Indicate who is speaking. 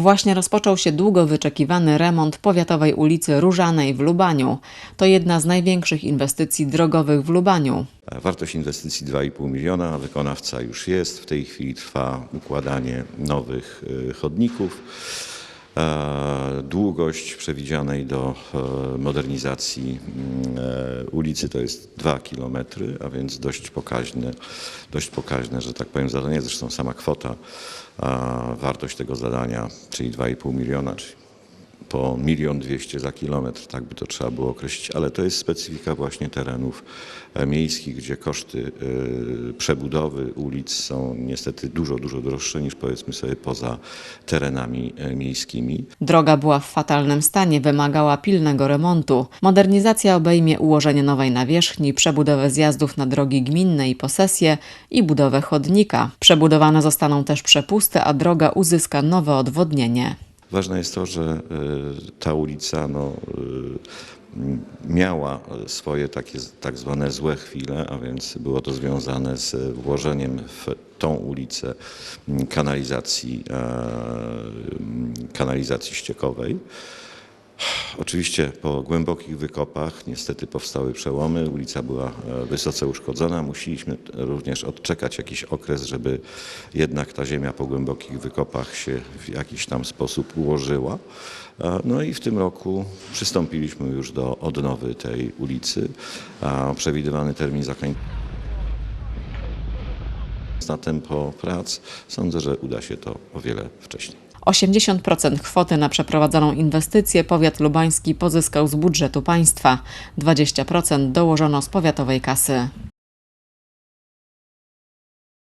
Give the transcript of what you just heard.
Speaker 1: Właśnie rozpoczął się długo wyczekiwany remont powiatowej ulicy Różanej w Lubaniu. To jedna z największych inwestycji drogowych w Lubaniu.
Speaker 2: Wartość inwestycji 2,5 miliona, wykonawca już jest. W tej chwili trwa układanie nowych y, chodników. E, Długość przewidzianej do e, modernizacji mm, e, ulicy to jest 2 km, a więc dość pokaźne, dość pokaźne, że tak powiem, zadanie. Zresztą sama kwota, wartość tego zadania, czyli 2,5 miliona, czyli po milion dwieście za kilometr, tak by to trzeba było określić, ale to jest specyfika właśnie terenów e, miejskich, gdzie koszty e, przebudowy ulic są niestety dużo, dużo droższe niż powiedzmy sobie poza terenami e, miejskimi.
Speaker 1: Droga była w fatalnym stanie, wymagała pilnego remontu. Modernizacja obejmie ułożenie nowej nawierzchni, przebudowę zjazdów na drogi gminne i posesje i budowę chodnika. Przebudowane zostaną też przepusty, a droga uzyska nowe odwodnienie.
Speaker 2: Ważne jest to, że y, ta ulica no, y, miała swoje takie tak zwane złe chwile, a więc było to związane z włożeniem w tą ulicę m, kanalizacji, e, m, kanalizacji ściekowej. Oczywiście po głębokich wykopach niestety powstały przełomy, ulica była e, wysoce uszkodzona. Musieliśmy również odczekać jakiś okres, żeby jednak ta ziemia po głębokich wykopach się w jakiś tam sposób ułożyła. E, No i w tym roku przystąpiliśmy już do odnowy tej ulicy. Przewidywany termin zakończenia na tempo prac sądzę, że uda się to o wiele wcześniej.
Speaker 1: 80% kwoty na przeprowadzoną inwestycję powiat lubański pozyskał z budżetu państwa, 20% dołożono z powiatowej kasy.